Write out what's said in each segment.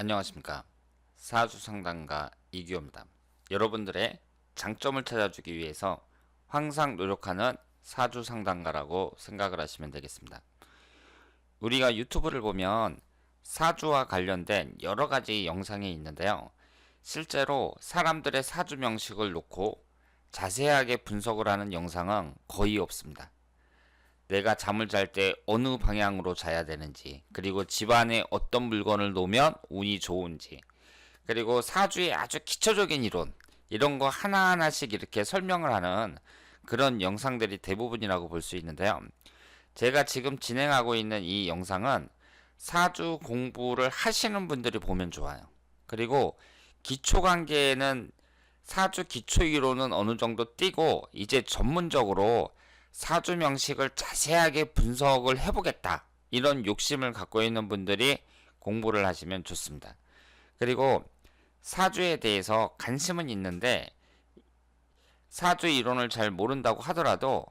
안녕하십니까 사주상담가 이규호입니다. 여러분들의 장점을 찾아주기 위해서 항상 노력하는 사주상담가라고 생각을 하시면 되겠습니다. 우리가 유튜브를 보면 사주와 관련된 여러 가지 영상이 있는데요. 실제로 사람들의 사주 명식을 놓고 자세하게 분석을 하는 영상은 거의 없습니다. 내가 잠을 잘 때 어느 방향으로 자야 되는지, 그리고 집안에 어떤 물건을 놓으면 운이 좋은지, 그리고 사주의 아주 기초적인 이론, 이런 거 하나하나씩 이렇게 설명을 하는 그런 영상들이 대부분이라고 볼 수 있는데요. 제가 지금 진행하고 있는 이 영상은 사주 공부를 하시는 분들이 보면 좋아요. 그리고 기초 관계에는 사주 기초 이론은 어느 정도 띄고 이제 전문적으로 사주 명식을 자세하게 분석을 해보겠다. 이런 욕심을 갖고 있는 분들이 공부를 하시면 좋습니다. 그리고 사주에 대해서 관심은 있는데 사주 이론을 잘 모른다고 하더라도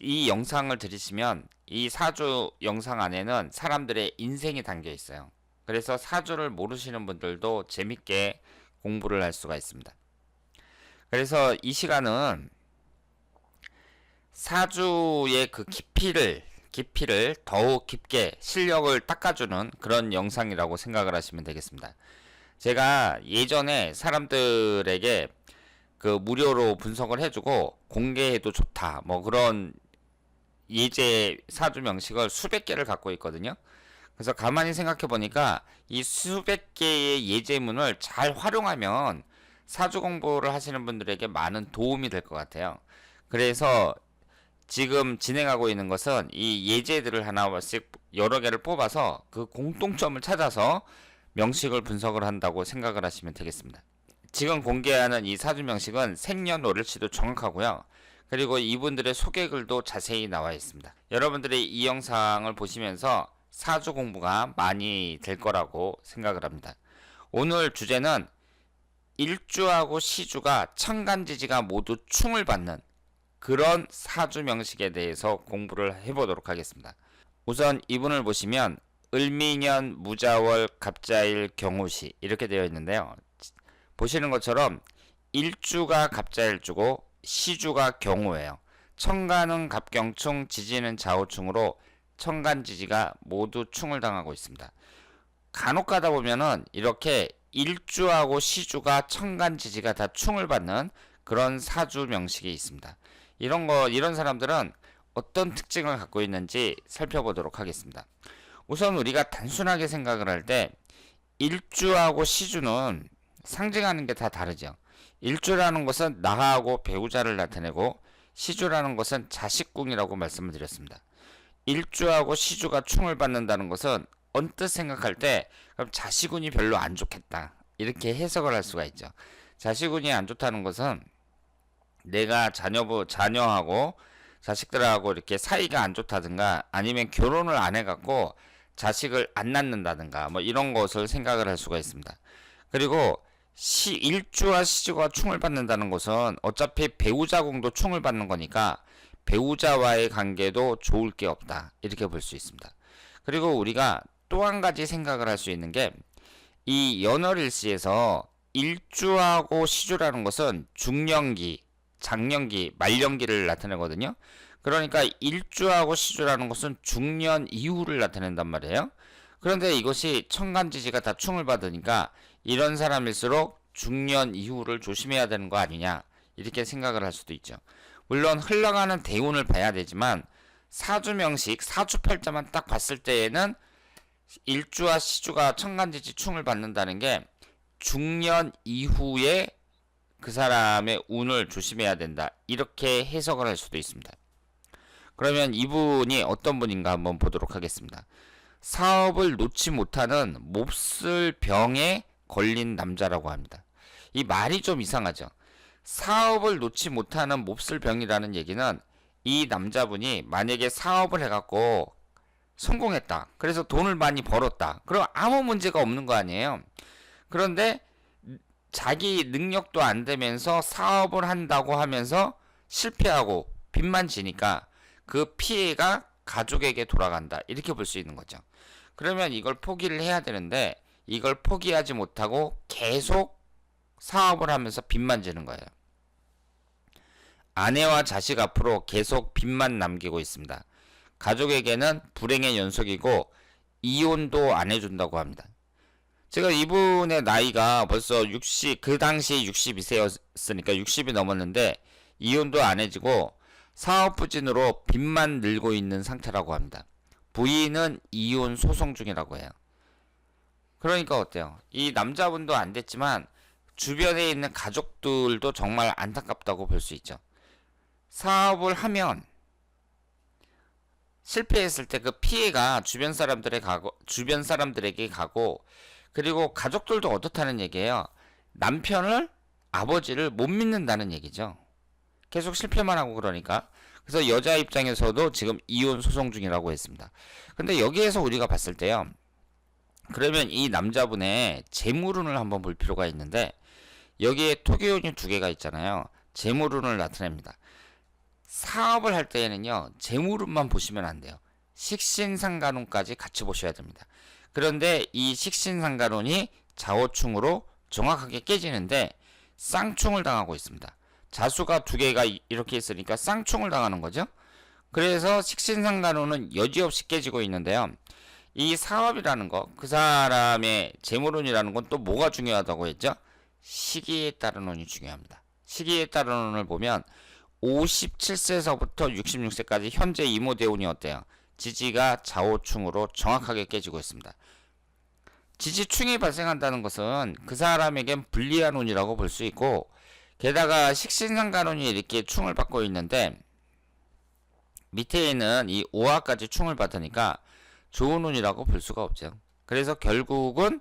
이 영상을 들으시면 이 사주 영상 안에는 사람들의 인생이 담겨 있어요. 그래서 사주를 모르시는 분들도 재밌게 공부를 할 수가 있습니다. 그래서 이 시간은 사주의 그 깊이를 깊이를 더욱 깊게 실력을 닦아주는 그런 영상이라고 생각을 하시면 되겠습니다. 제가 예전에 사람들에게 그 무료로 분석을 해주고 공개해도 좋다 뭐 그런 예제 사주 명식을 수백 개를 갖고 있거든요. 그래서 가만히 생각해 보니까 이 수백 개의 예제문을 잘 활용하면 사주 공부를 하시는 분들에게 많은 도움이 될 것 같아요. 그래서 지금 진행하고 있는 것은 이 예제들을 하나씩 여러 개를 뽑아서 그 공통점을 찾아서 명식을 분석을 한다고 생각을 하시면 되겠습니다. 지금 공개하는 이 사주 명식은 생년월일치도 정확하고요. 그리고 이분들의 소개글도 자세히 나와 있습니다. 여러분들이 이 영상을 보시면서 사주 공부가 많이 될 거라고 생각을 합니다. 오늘 주제는 일주하고 시주가 천간지지가 모두 충을 받는 그런 사주 명식에 대해서 공부를 해보도록 하겠습니다. 우선 이분을 보시면 을미년, 무자월, 갑자일, 경우시 이렇게 되어 있는데요. 보시는 것처럼 일주가 갑자일주고 시주가 경우예요. 천간은 갑경충, 지지는 좌우충으로 천간 지지가 모두 충을 당하고 있습니다. 간혹 가다 보면은 이렇게 일주하고 시주가 천간 지지가 다 충을 받는 그런 사주 명식이 있습니다. 이런 거 이런 사람들은 어떤 특징을 갖고 있는지 살펴보도록 하겠습니다. 우선 우리가 단순하게 생각을 할 때 일주하고 시주는 상징하는 게 다 다르죠. 일주라는 것은 나하고 배우자를 나타내고 시주라는 것은 자식궁이라고 말씀을 드렸습니다. 일주하고 시주가 충을 받는다는 것은 언뜻 생각할 때 그럼 자식운이 별로 안 좋겠다 이렇게 해석을 할 수가 있죠. 자식운이 안 좋다는 것은 내가 자녀부 자녀하고 자식들하고 이렇게 사이가 안 좋다든가 아니면 결혼을 안 해갖고 자식을 안 낳는다든가 뭐 이런 것을 생각을 할 수가 있습니다. 그리고 시 일주와 시주가 충을 받는다는 것은 어차피 배우자 공도 충을 받는 거니까 배우자와의 관계도 좋을 게 없다 이렇게 볼 수 있습니다. 그리고 우리가 또 한 가지 생각을 할 수 있는 게 이 연월일시에서 일주하고 시주라는 것은 중년기, 장년기, 말년기를 나타내거든요. 그러니까 일주하고 시주라는 것은 중년 이후를 나타낸단 말이에요. 그런데 이것이 천간지지가 다 충을 받으니까 이런 사람일수록 중년 이후를 조심해야 되는 거 아니냐 이렇게 생각을 할 수도 있죠. 물론 흘러가는 대운을 봐야 되지만 사주 명식 사주 팔자만 딱 봤을 때에는 일주와 시주가 천간지지 충을 받는다는 게 중년 이후에 그 사람의 운을 조심해야 된다 이렇게 해석을 할 수도 있습니다. 그러면 이분이 어떤 분인가 한번 보도록 하겠습니다. 사업을 놓지 못하는 몹쓸 병에 걸린 남자라고 합니다. 이 말이 좀 이상하죠. 사업을 놓지 못하는 몹쓸 병이라는 얘기는 이 남자분이 만약에 사업을 해갖고 성공했다. 그래서 돈을 많이 벌었다. 그럼 아무 문제가 없는 거 아니에요. 그런데 자기 능력도 안 되면서 사업을 한다고 하면서 실패하고 빚만 지니까 그 피해가 가족에게 돌아간다. 이렇게 볼 수 있는 거죠. 그러면 이걸 포기를 해야 되는데 이걸 포기하지 못하고 계속 사업을 하면서 빚만 지는 거예요. 아내와 자식 앞으로 계속 빚만 남기고 있습니다. 가족에게는 불행의 연속이고 이혼도 안 해준다고 합니다. 제가 이분의 나이가 벌써 60, 그 당시 62세였으니까 60이 넘었는데 이혼도 안 해지고 사업 부진으로 빚만 늘고 있는 상태라고 합니다. 부인은 이혼 소송 중이라고 해요. 그러니까 어때요? 이 남자분도 안 됐지만 주변에 있는 가족들도 정말 안타깝다고 볼 수 있죠. 사업을 하면 실패했을 때 그 피해가 주변 사람들에 가고 주변 사람들에게 가고 그리고 가족들도 어떻다는 얘기예요. 남편을 아버지를 못 믿는다는 얘기죠. 계속 실패만 하고 그러니까. 그래서 여자 입장에서도 지금 이혼 소송 중이라고 했습니다. 근데 여기에서 우리가 봤을 때요. 그러면 이 남자분의 재물운을 한번 볼 필요가 있는데 여기에 토기운이 두 개가 있잖아요. 재물운을 나타냅니다. 사업을 할 때에는요. 재물운만 보시면 안 돼요. 식신상간운까지 같이 보셔야 됩니다. 그런데 이 식신상간운이 좌우충으로 정확하게 깨지는데 쌍충을 당하고 있습니다. 자수가 두 개가 이- 이렇게 있으니까 쌍충을 당하는 거죠. 그래서 식신상간운은 여지없이 깨지고 있는데요. 이 사업이라는 거, 그 사람의 재물운이라는 건 또 뭐가 중요하다고 했죠? 시기에 따른 운이 중요합니다. 시기에 따른 운을 보면 57세서부터 66세까지 현재 이모대운이 어때요? 지지가 좌우충으로 정확하게 깨지고 있습니다. 지지충이 발생한다는 것은 그 사람에겐 불리한 운이라고 볼 수 있고 게다가 식신상간운이 이렇게 충을 받고 있는데 밑에 있는 이 5화까지 충을 받으니까 좋은 운이라고 볼 수가 없죠. 그래서 결국은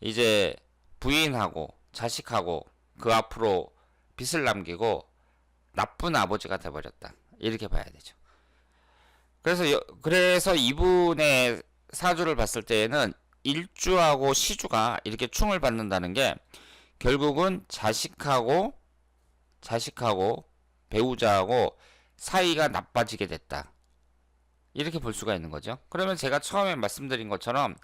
이제 부인하고 자식하고 그 앞으로 빚을 남기고 나쁜 아버지가 돼버렸다. 이렇게 봐야 되죠. 그래서 여- 그래서 이분의 사주를 봤을 때에는 일주하고 시주가 이렇게 충을 받는다는 게 결국은 자식하고 자식하고 배우자하고 사이가 나빠지게 됐다. 이렇게 볼 수가 있는 거죠. 그러면 제가 처음에 말씀드린 것처럼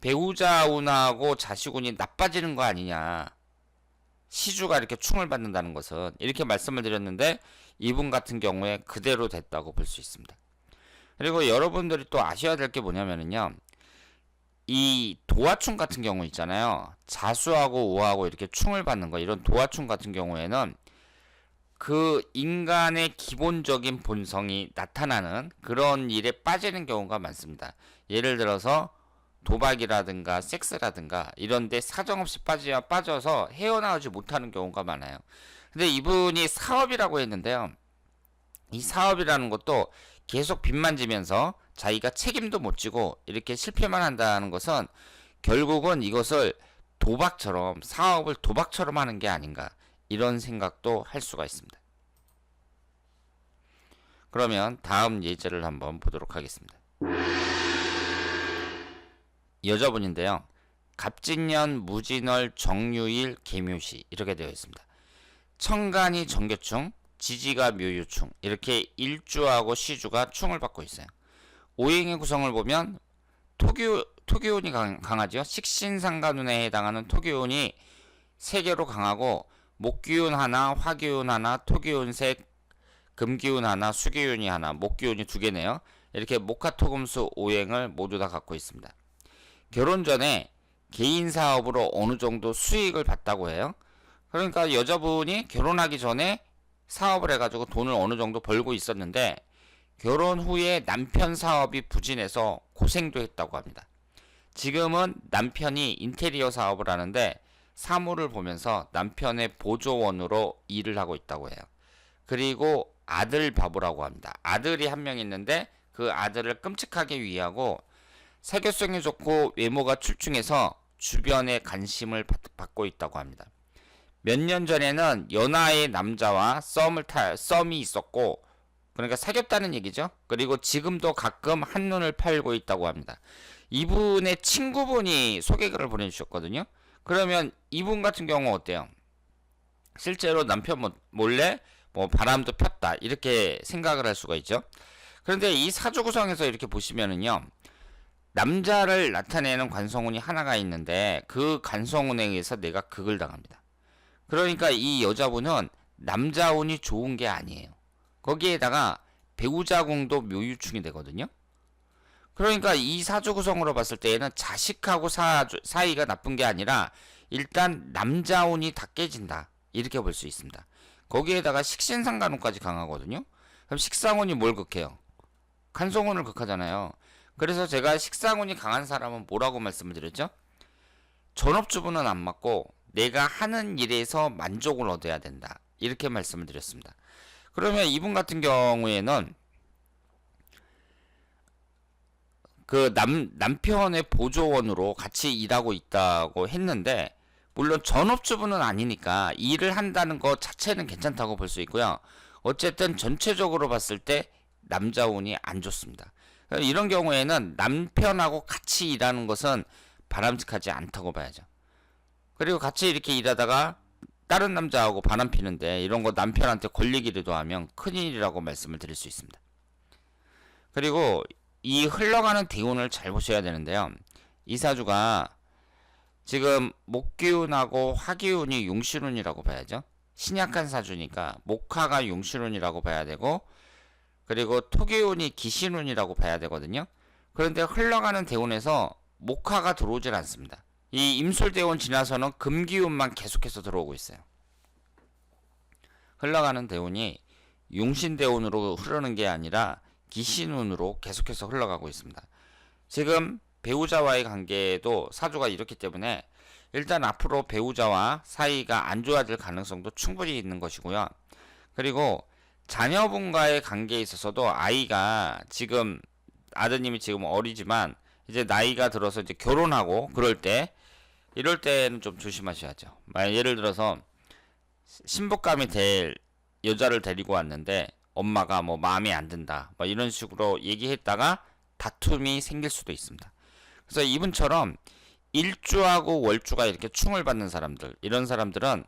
배우자 운하고 자식 운이 나빠지는 거 아니냐. 시주가 이렇게 충을 받는다는 것은 이렇게 말씀을 드렸는데 이분 같은 경우에 그대로 됐다고 볼 수 있습니다. 그리고 여러분들이 또 아셔야 될 게 뭐냐면은요. 이 도화충 같은 경우 있잖아요. 자수하고 우하고 이렇게 충을 받는 거 이런 도화충 같은 경우에는 그 인간의 기본적인 본성이 나타나는 그런 일에 빠지는 경우가 많습니다. 예를 들어서 도박이라든가 섹스라든가 이런데 사정없이 빠져 빠져서 헤어나오지 못하는 경우가 많아요. 근데 이분이 사업이라고 했는데요. 이 사업이라는 것도 계속 빚만 지면서 자기가 책임도 못 지고 이렇게 실패만 한다는 것은 결국은 이것을 도박처럼 사업을 도박처럼 하는 게 아닌가 이런 생각도 할 수가 있습니다. 그러면 다음 예제를 한번 보도록 하겠습니다. 여자분인데요. 갑진년, 무진월, 정유일, 개묘시 이렇게 되어 있습니다. 청간이 정교충, 지지가 묘유충 이렇게 일주하고 시주가 충을 받고 있어요. 오행의 구성을 보면 토교 토교운이 강, 강하죠. 식신상간운에 해당하는 토교운이 세 개로 강하고 목기운 하나, 화기운 하나, 토기운 셋, 금기운 하나, 수기운이 하나, 목기운이 두 개네요. 이렇게 목화토금수 오행을 모두 다 갖고 있습니다. 결혼 전에 개인 사업으로 어느 정도 수익을 봤다고 해요. 그러니까 여자분이 결혼하기 전에 사업을 해가지고 돈을 어느 정도 벌고 있었는데 결혼 후에 남편 사업이 부진해서 고생도 했다고 합니다. 지금은 남편이 인테리어 사업을 하는데 사무를 보면서 남편의 보조원으로 일을 하고 있다고 해요. 그리고 아들 바보라고 합니다. 아들이 한 명 있는데 그 아들을 끔찍하게 위하고 사교성이 좋고 외모가 출중해서 주변의 관심을 받, 받고 있다고 합니다. 몇 년 전에는 연하의 남자와 썸을 탈 썸이 있었고 그러니까 사귀었다는 얘기죠. 그리고 지금도 가끔 한눈을 팔고 있다고 합니다. 이분의 친구분이 소개글을 보내주셨거든요. 그러면 이분 같은 경우 어때요? 실제로 남편 모- 몰래 뭐 바람도 폈다 이렇게 생각을 할 수가 있죠. 그런데 이 사주 구성에서 이렇게 보시면은요. 남자를 나타내는 관성운이 하나가 있는데 그 관성운에 의해서 내가 극을 당합니다. 그러니까 이 여자분은 남자 운이 좋은 게 아니에요. 거기에다가 배우자 궁도 묘유충이 되거든요. 그러니까 이 사주 구성으로 봤을 때에는 자식하고 사, 사이가 나쁜 게 아니라 일단 남자 운이 다 깨진다. 이렇게 볼 수 있습니다. 거기에다가 식신상간운까지 강하거든요. 그럼 식상운이 뭘 극해요? 간성운을 극하잖아요. 그래서 제가 식상운이 강한 사람은 뭐라고 말씀을 드렸죠? 전업주부는 안 맞고 내가 하는 일에서 만족을 얻어야 된다. 이렇게 말씀을 드렸습니다. 그러면 이분 같은 경우에는 그 남, 남편의 보조원으로 같이 일하고 있다고 했는데, 물론 전업주부는 아니니까 일을 한다는 것 자체는 괜찮다고 볼 수 있고요. 어쨌든 전체적으로 봤을 때 남자 운이 안 좋습니다. 이런 경우에는 남편하고 같이 일하는 것은 바람직하지 않다고 봐야죠. 그리고 같이 이렇게 일하다가 다른 남자하고 바람 피는데 이런 거 남편한테 걸리기라도 하면 큰일이라고 말씀을 드릴 수 있습니다. 그리고 이 흘러가는 대운을 잘 보셔야 되는데요. 이 사주가 지금 목기운하고 화기운이 용실운이라고 봐야죠. 신약한 사주니까 목화가 용실운이라고 봐야 되고 그리고 토기운이 기신운이라고 봐야 되거든요. 그런데 흘러가는 대운에서 목화가 들어오질 않습니다. 이 임술대운 지나서는 금기운만 계속해서 들어오고 있어요. 흘러가는 대운이 용신대운으로 흐르는 게 아니라 기신운으로 계속해서 흘러가고 있습니다. 지금 배우자와의 관계도 사주가 이렇기 때문에 일단 앞으로 배우자와 사이가 안 좋아질 가능성도 충분히 있는 것이고요. 그리고 자녀분과의 관계에 있어서도 아이가 지금 아드님이 지금 어리지만 이제 나이가 들어서 이제 결혼하고 그럴 때 이럴 때는 좀 조심하셔야죠. 예를 들어서 신부감이 될 여자를 데리고 왔는데 엄마가 뭐 마음에 안 든다. 뭐 이런 식으로 얘기했다가 다툼이 생길 수도 있습니다. 그래서 이분처럼 일주하고 월주가 이렇게 충을 받는 사람들, 이런 사람들은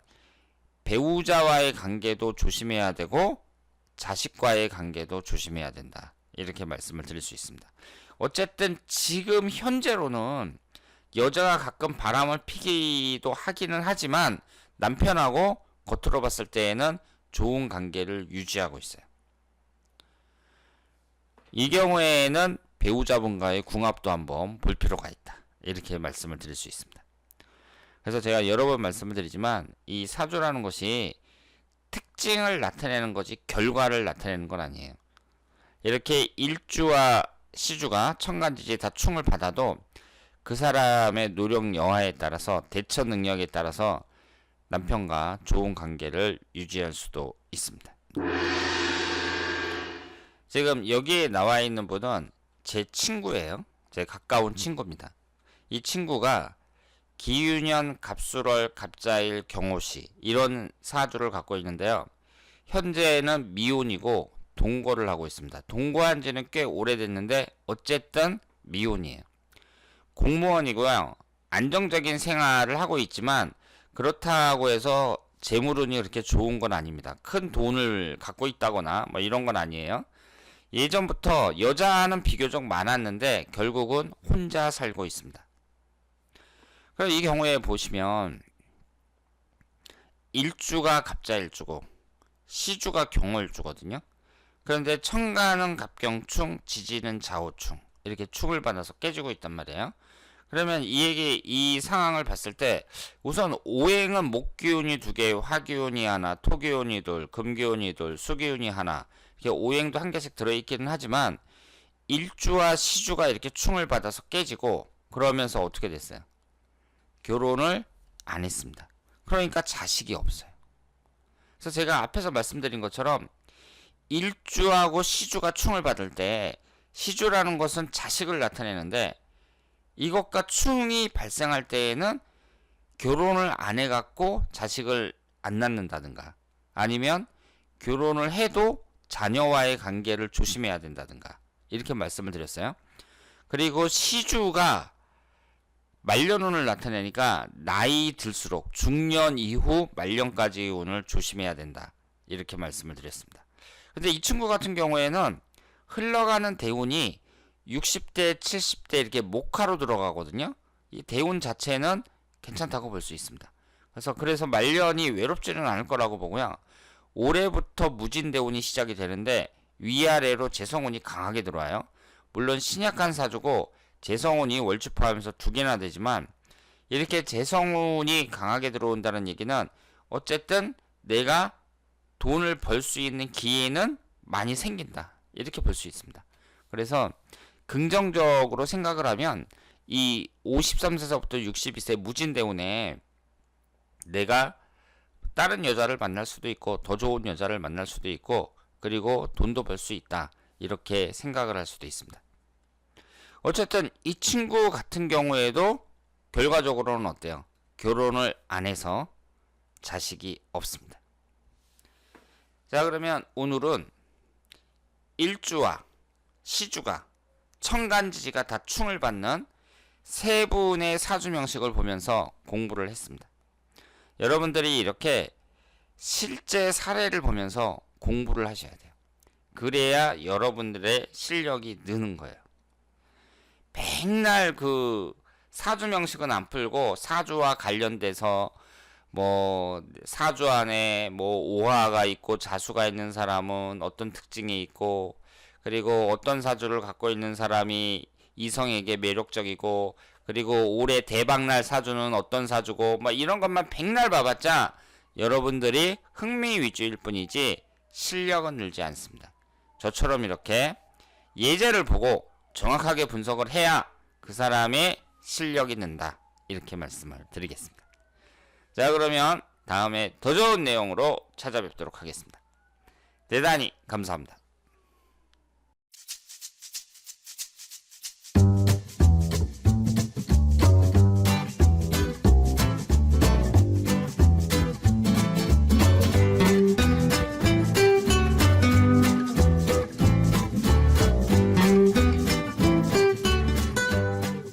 배우자와의 관계도 조심해야 되고 자식과의 관계도 조심해야 된다. 이렇게 말씀을 드릴 수 있습니다. 어쨌든 지금 현재로는 여자가 가끔 바람을 피기도 하기는 하지만 남편하고 겉으로 봤을 때에는 좋은 관계를 유지하고 있어요. 이 경우에는 배우자분과의 궁합도 한번 볼 필요가 있다. 이렇게 말씀을 드릴 수 있습니다. 그래서 제가 여러 번 말씀을 드리지만 이 사주라는 것이 특징을 나타내는 거지 결과를 나타내는 건 아니에요. 이렇게 일주와 시주가 천간지지 다 충을 받아도 그 사람의 노력 여하에 따라서 대처 능력에 따라서 남편과 좋은 관계를 유지할 수도 있습니다. 지금 여기에 나와 있는 분은 제 친구예요. 제 가까운 친구입니다. 이 친구가 기유년, 갑술월, 갑자일, 경호시 이런 사주를 갖고 있는데요. 현재는 미혼이고 동거를 하고 있습니다. 동거한 지는 꽤 오래됐는데 어쨌든 미혼이에요. 공무원이고요. 안정적인 생활을 하고 있지만 그렇다고 해서 재물운이 그렇게 좋은 건 아닙니다. 큰 돈을 갖고 있다거나 뭐 이런 건 아니에요. 예전부터 여자는 비교적 많았는데 결국은 혼자 살고 있습니다. 그럼 이 경우에 보시면 일주가 갑자일주고 시주가 경월주거든요. 그런데 천간은 갑경충, 지지는 자오충 이렇게 충을 받아서 깨지고 있단 말이에요. 그러면 이 얘기 이 상황을 봤을 때 우선 오행은 목기운이 두 개, 화기운이 하나, 토기운이 둘, 금기운이 둘, 수기운이 하나 이렇게 오행도 한 개씩 들어 있기는 하지만 일주와 시주가 이렇게 충을 받아서 깨지고 그러면서 어떻게 됐어요? 결혼을 안 했습니다. 그러니까 자식이 없어요. 그래서 제가 앞에서 말씀드린 것처럼 일주하고 시주가 충을 받을 때 시주라는 것은 자식을 나타내는데 이것과 충이 발생할 때에는 결혼을 안 해갖고 자식을 안 낳는다든가 아니면 결혼을 해도 자녀와의 관계를 조심해야 된다든가 이렇게 말씀을 드렸어요. 그리고 시주가 말년운을 나타내니까 나이 들수록 중년 이후 말년까지 운을 조심해야 된다. 이렇게 말씀을 드렸습니다. 근데 이 친구 같은 경우에는 흘러가는 대운이 60대, 70대 이렇게 목화로 들어가거든요. 이 대운 자체는 괜찮다고 볼 수 있습니다. 그래서 그래서 말년이 외롭지는 않을 거라고 보고요. 올해부터 무진 대운이 시작이 되는데 위아래로 재성운이 강하게 들어와요. 물론 신약한 사주고 재성운이 월주파하면서 두 개나 되지만 이렇게 재성운이 강하게 들어온다는 얘기는 어쨌든 내가 돈을 벌 수 있는 기회는 많이 생긴다. 이렇게 볼 수 있습니다. 그래서 긍정적으로 생각을 하면 이 53세서부터 62세 무진 대운에 내가 다른 여자를 만날 수도 있고 더 좋은 여자를 만날 수도 있고 그리고 돈도 벌 수 있다. 이렇게 생각을 할 수도 있습니다. 어쨌든 이 친구 같은 경우에도 결과적으로는 어때요? 결혼을 안 해서 자식이 없습니다. 자, 그러면 오늘은 일주와 시주가 천간지지가 다 충을 받는 세 분의 사주 명식을 보면서 공부를 했습니다. 여러분들이 이렇게 실제 사례를 보면서 공부를 하셔야 돼요. 그래야 여러분들의 실력이 느는 거예요. 맨날 그 사주 명식은 안 풀고 사주와 관련돼서 뭐 사주 안에 뭐 오화가 있고 자수가 있는 사람은 어떤 특징이 있고 그리고 어떤 사주를 갖고 있는 사람이 이성에게 매력적이고 그리고 올해 대박날 사주는 어떤 사주고 막 이런 것만 백날 봐봤자 여러분들이 흥미 위주일 뿐이지 실력은 늘지 않습니다. 저처럼 이렇게 예제를 보고 정확하게 분석을 해야 그 사람의 실력이 는다. 이렇게 말씀을 드리겠습니다. 자, 그러면 다음에 더 좋은 내용으로 찾아뵙도록 하겠습니다. 대단히 감사합니다.